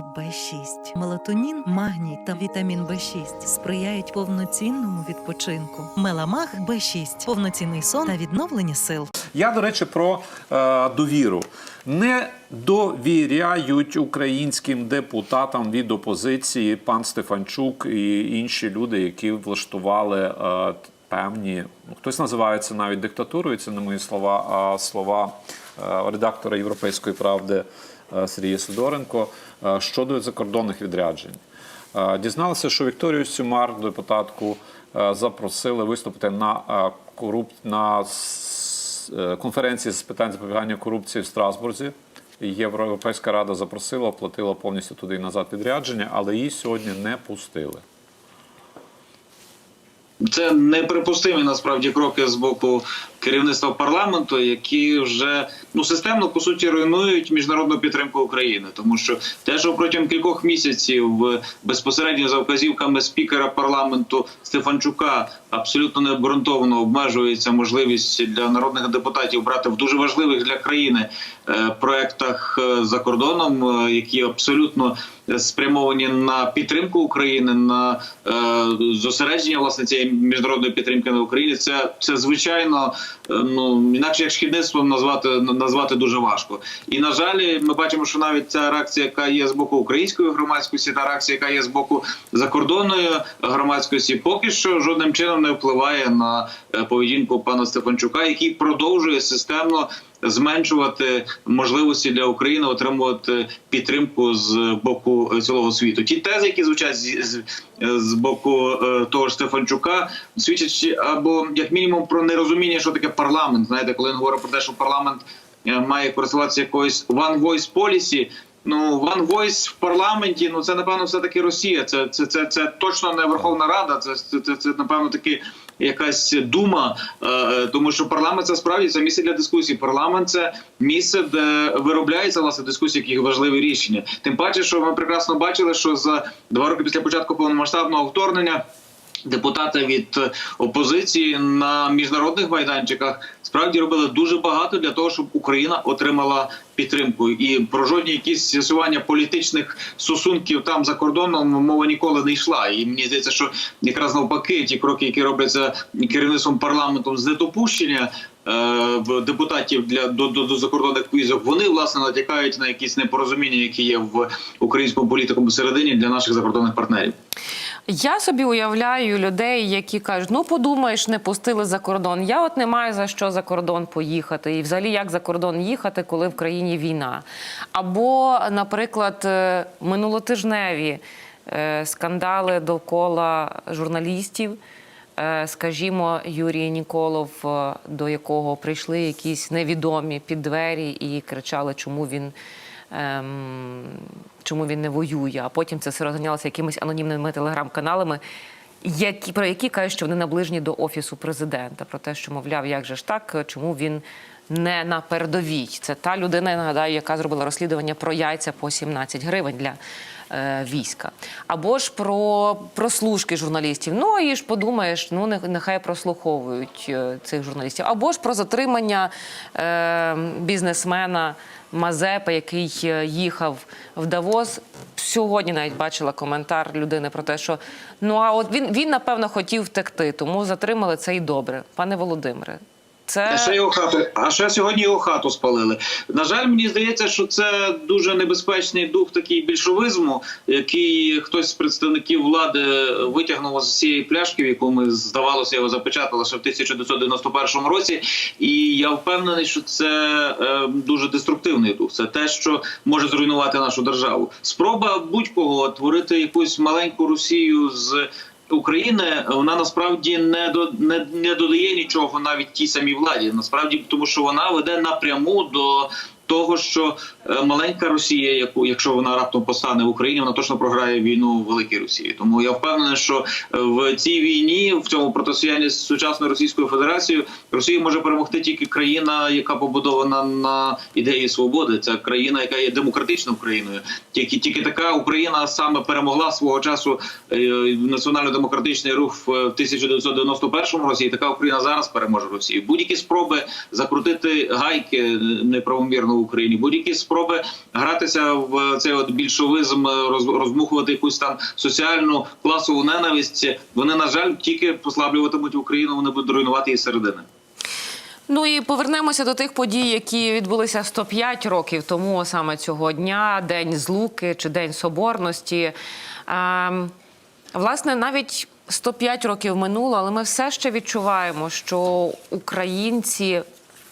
Б6. Мелатонін, магній та вітамін Б6 сприяють повноцінному відпочинку. Меламах Б6 повноцінний сон та відновлення сил. Я, до речі, про е, довіру. Не довіряють українським депутатам від опозиції пан Стефанчук і інші люди, які влаштували е, певні. ну, Хтось називає це навіть диктатурою. Це не мої слова, а слова е, редактора Європейської правди е, Сергія Сидоренко е, щодо закордонних відряджень. Е, Дізналися, що Вікторію Сюмар, депутатку, запросили виступити на коруп... на конференції з питань запобігання корупції в Страсбурзі. Європейська рада запросила, оплатила повністю туди і назад відрядження, але її сьогодні не пустили. Це неприпустимі насправді кроки з боку керівництва парламенту, які вже ну системно по суті руйнують міжнародну підтримку України, тому що те, що протягом кількох місяців е, безпосередньо за вказівками спікера парламенту Стефанчука абсолютно необґрунтовано обмежується можливість для народних депутатів брати в дуже важливих для країни е, проектах е, за кордоном, які абсолютно спрямовані на підтримку України, на е, зосередження власне цієї міжнародної підтримки на Україні. Це це звичайно е, ну інакше як шкідництвом назвати назвати дуже важко. І на жаль, ми бачимо, що навіть ця реакція, яка є з боку української громадськості, та реакція, яка є з боку закордонної громадськості, поки що жодним чином не впливає на е, поведінку пана Стефанчука, який продовжує системно зменшувати можливості для України отримувати підтримку з боку цілого світу. Ті тези, які звучать з, з, боку е, того ж Стефанчука, свідчать або як мінімум про нерозуміння, що таке парламент. Знаєте, коли він говорить про те, що парламент е, має користуватися якоюсь one voice policy, Ну, One Voice в парламенті, ну це напевно все таки Росія. Це це, це, це точно не Верховна Рада. Це це, це, це напевно таки якась дума, е, е, тому що парламент це справді це місце для дискусії. Парламент це місце, де виробляється власне дискусії, які важливі рішення. Тим паче, що ми прекрасно бачили, що за два роки після початку повномасштабного вторгнення. Депутати від е, опозиції на міжнародних майданчиках справді робили дуже багато для того, щоб Україна отримала підтримку. І про жодні якісь з'ясування політичних стосунків там за кордоном мова ніколи не йшла. І мені здається, що якраз навпаки, ті кроки, які робляться керівництвом парламентом з недопущення е, в депутатів для до, до, до закордонних поїздок, вони власне натякають на якісь непорозуміння, які є в українському політикуму середині для наших закордонних партнерів. Я собі уявляю людей, які кажуть: ну подумаєш, не пустили за кордон. Я от не маю за що за кордон поїхати, і взагалі як за кордон їхати, коли в країні війна. Або, наприклад, е, минулотижневі е, скандали довкола журналістів. Е, Скажімо, Юрій Ніколов, до якого прийшли якісь невідомі під двері і кричали, чому він ем, чому він не воює, а потім це все розганялося якимись анонімними телеграм-каналами, які, про які кажуть, що вони наближені до офісу президента, про те, що, мовляв, як же ж так, чому він не на передовій. Це та людина, я нагадаю, яка зробила розслідування про яйця по 17 гривень для е, війська. Або ж про прослушки журналістів. Ну і ж подумаєш, ну не- нехай прослуховують е, цих журналістів. Або ж про затримання е, бізнесмена Мазепи, який е, їхав в Давос. Сьогодні навіть бачила коментар людини про те, що ну а от він, він напевно хотів втекти, тому затримали це і добре. Пане Володимире, це А ще його хату, а ще сьогодні його хату спалили. На жаль, мені здається, що це дуже небезпечний дух такий більшовизму, який хтось з представників влади витягнув з цієї пляшки, в яку ми здавалося його запечатали ще в 1991 році. І я впевнений, що це е, дуже деструктивний дух. Це те, що може зруйнувати нашу державу. Спроба будь-кого творити якусь маленьку Росію з. України вона насправді не до не, не додає нічого навіть тій самій владі. Насправді, тому що вона веде напряму до того, що е, маленька Росія, яку якщо вона раптом постане в Україні, вона точно програє війну в великій Росії. Тому я впевнений, що е, в цій війні, в цьому протистоянні з сучасною Російською Федерацією, Росія може перемогти тільки країна, яка побудована на ідеї свободи. Це країна, яка є демократичною країною. Тільки тільки така Україна саме перемогла свого часу е, національно-демократичний рух в 1991 році. І така Україна зараз переможе Росію. Будь-які спроби закрутити гайки неправомірно Україні, будь-які спроби гратися в цей от більшовизм, роз- роздмухувати якусь там соціальну класову ненависть. Вони на жаль тільки послаблюватимуть Україну. Вони будуть руйнувати її зсередини. Ну і повернемося до тих подій, які відбулися 105 років тому, саме цього дня, День Злуки чи День Соборності. Ем, власне, навіть 105 років минуло, але ми все ще відчуваємо, що українці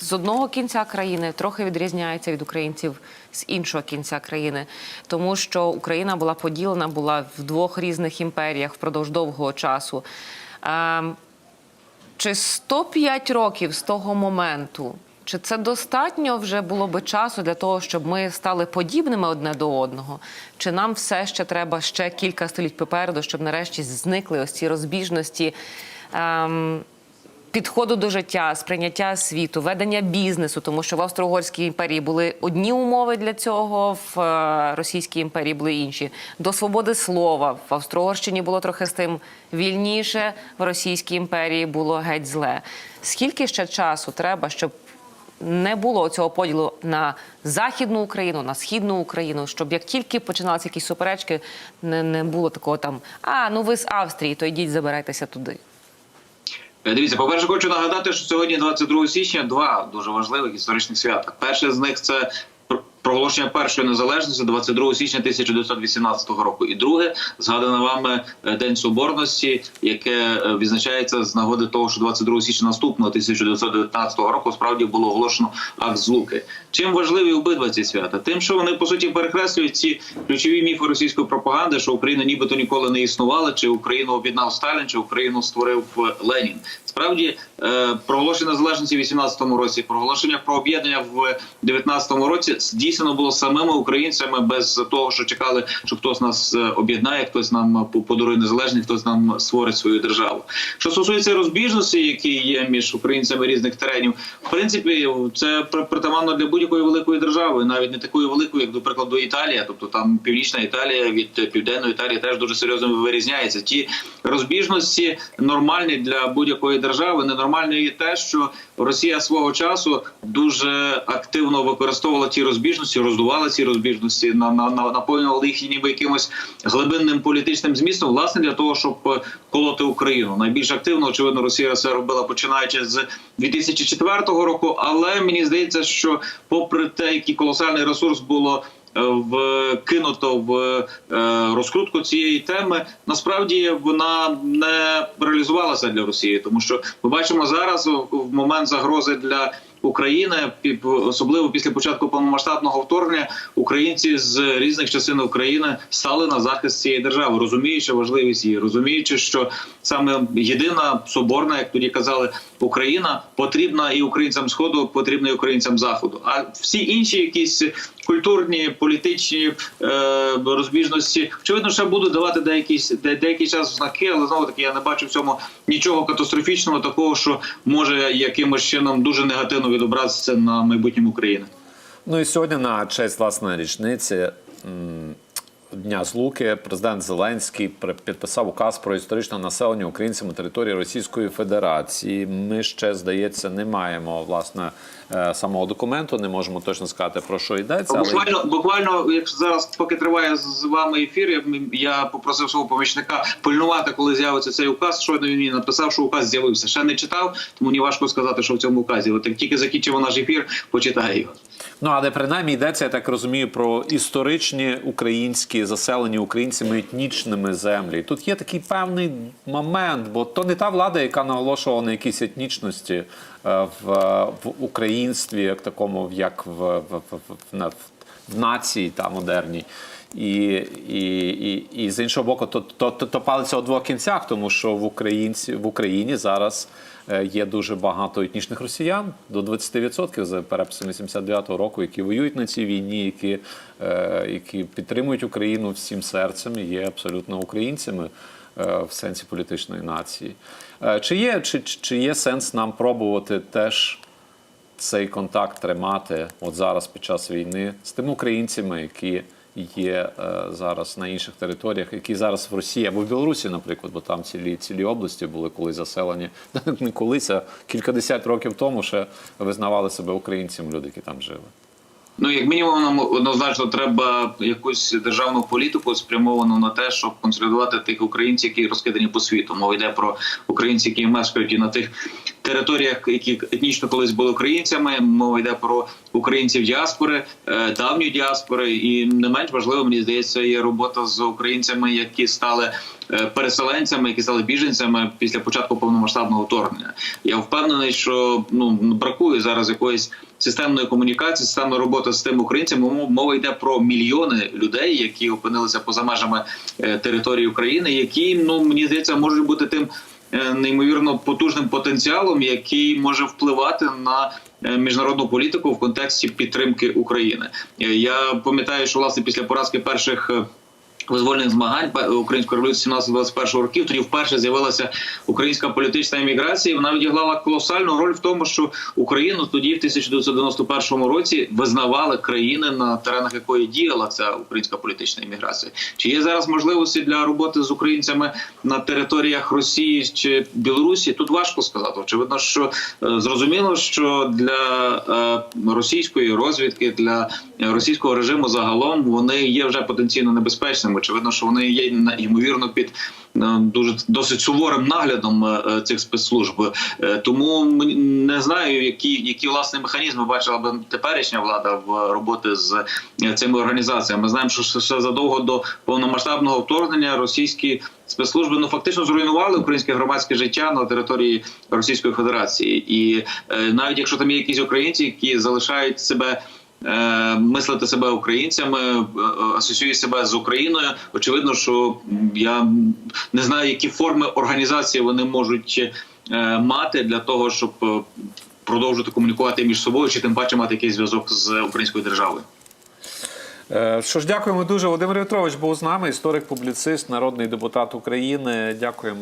з одного кінця країни трохи відрізняються від українців з іншого кінця країни, тому що Україна була поділена, була в двох різних імперіях впродовж довгого часу. Ем, чи 105 років з того моменту, чи це достатньо вже було би часу для того, щоб ми стали подібними одне до одного? Чи нам все ще треба ще кілька століть попереду, щоб нарешті зникли ось ці розбіжності? Ем, Підходу до життя, сприйняття світу, ведення бізнесу, тому що в Австро-Угорській імперії були одні умови для цього, в е, Російській імперії були інші. До свободи слова в Австро-Угорщині було трохи з тим вільніше, в Російській імперії було геть зле. Скільки ще часу треба, щоб не було цього поділу на західну Україну, на східну Україну, щоб як тільки починалися якісь суперечки, не, не було такого там: а ну ви з Австрії, то йдіть забирайтеся туди. Е, Дивіться, по-перше, хочу нагадати, що сьогодні, 22 січня, два дуже важливих історичних свята. Перше з них це проголошення першої незалежності 22 січня 1918 року. І друге, згадане вами е, День Соборності, яке е, відзначається з нагоди того, що 22 січня наступного 1919 року справді було оголошено акт злуки. Чим важливі обидва ці свята? Тим, що вони по суті перекреслюють ці ключові міфи російської пропаганди, що Україна нібито ніколи не існувала, чи Україну об'єднав Сталін, чи Україну створив е, Ленін. Справді проголошення незалежності в 18-му році, проголошення про об'єднання в 19-му році здійснено було самими українцями без того, що чекали, що хтось нас е, об'єднає, хтось нам по- подарує незалежність, хтось нам створить свою державу. Що стосується розбіжності, які є між українцями різних теренів, в принципі, це при- притаманно для будь-якої великої держави, навіть не такої великої, як до прикладу Італія. Тобто там північна Італія від південної Італії теж дуже серйозно вирізняється. Ті розбіжності нормальні для будь-якої держави. Ненормальною є те, що Росія свого часу дуже активно використовувала ті розбіжності, роздувала ці розбіжності, на, на, на наповнювала їх ніби якимось глибинним політичним змістом, власне для того, щоб е, колоти Україну. Найбільш активно, очевидно, Росія це робила починаючи з 2004 року. Але мені здається, що попри те, який колосальний ресурс було е, вкинуто в е, розкрутку цієї теми, насправді вона не реалізувалася для Росії, тому що ми бачимо зараз в момент загрози для. України особливо після початку повномасштабного вторгнення українці з різних частин України стали на захист цієї держави, розуміючи важливість її, розуміючи, що саме єдина соборна, як тоді казали, Україна потрібна і українцям сходу, потрібна і українцям заходу. А всі інші якісь культурні, політичні е, розбіжності, очевидно, ще будуть давати деякий, де, деякий час знаки, але знову таки я не бачу в цьому нічого катастрофічного, такого, що може якимось чином дуже негативно відобразитися на майбутньому України. Ну і сьогодні на честь власне річниці Дня Злуки президент Зеленський підписав указ про історичне населення українцями території Російської Федерації. Ми ще, здається, не маємо власне самого документу, не можемо точно сказати про що йдеться. Але Буквально, буквально, якщо зараз, поки триває з вами ефір, я, я попросив свого помічника пильнувати, коли з'явиться цей указ. Щойно він мені написав, що указ з'явився. Ще не читав, тому мені важко сказати, що в цьому указі. От як тільки закінчимо наш ефір, почитаю його. Ну, але принаймні йдеться, я так розумію, про історичні українські заселені українцями етнічними землі. Тут є такий певний момент, бо то не та влада, яка наголошувала на якісь етнічності е, в, в українстві, як такому, як в, в, в, в, на- в нації та модерній. І, і, і, і з іншого боку, то, то, то, то палиться у двох кінцях, тому що в Українці в Україні зараз е, є дуже багато етнічних росіян до 20% за переписом 89-го року, які воюють на цій війні, які, е, які підтримують Україну всім серцем, і є абсолютно українцями е, в сенсі політичної нації. Е, Чи є, чи, чи є сенс нам пробувати теж? цей контакт тримати от зараз під час війни з тими українцями, які є е, зараз на інших територіях, які зараз в Росії або в Білорусі, наприклад, бо там цілі цілі області були колись заселені. Не колись, а кількадесят років тому ще визнавали себе українцями люди, які там жили. Ну, як мінімум, нам однозначно треба якусь державну політику спрямовану на те, щоб консолідувати тих українців, які розкидані по світу. Мова йде про українців, які мешкають і на тих територіях, які етнічно колись були українцями. Мова йде про українців діаспори, е, давньої діаспори, і не менш важливо, мені здається, є робота з українцями, які стали е, переселенцями, які стали біженцями після початку повномасштабного вторгнення. Я впевнений, що ну бракує зараз якоїсь системної комунікації, системної роботи з тим українцями. Мова- йде про мільйони людей, які опинилися поза межами е, території України, які ну мені здається можуть бути тим. Е, Неймовірно потужним потенціалом, який може впливати на е, міжнародну політику в контексті підтримки України. Е, Я пам'ятаю, що власне після поразки перших визвольних змагань української революції 17-21 років. Тоді вперше з'явилася українська політична еміграція. Вона відіграла колосальну роль в тому, що Україну тоді, в 1991 році, визнавали країни, на теренах якої діяла ця українська політична еміграція. Чи є зараз можливості для роботи з українцями на територіях Росії чи Білорусі? Тут важко сказати. Очевидно, що е, зрозуміло, що для е, російської розвідки, для російського режиму загалом вони є вже потенційно небезпечними. Очевидно, що вони є ймовірно під е, дуже досить суворим наглядом е, е, цих спецслужб. Тому не знаю, які, які власне механізми бачила б теперішня влада в роботи з цими організаціями. Ми знаємо, що ще задовго до повномасштабного вторгнення російські спецслужби ну фактично зруйнували українське громадське життя на території Російської Федерації, і е, навіть якщо там є якісь українці, які залишають себе. Е, Мислити себе українцями, е, е, себе з Україною. Очевидно, що я не знаю, які форми організації вони можуть е, мати для того, щоб продовжити комунікувати між собою, чи тим паче мати якийсь зв'язок з українською державою. Що ж, дякуємо дуже. Володимир Вітрович був з нами, історик, публіцист, народний депутат України. Дякуємо.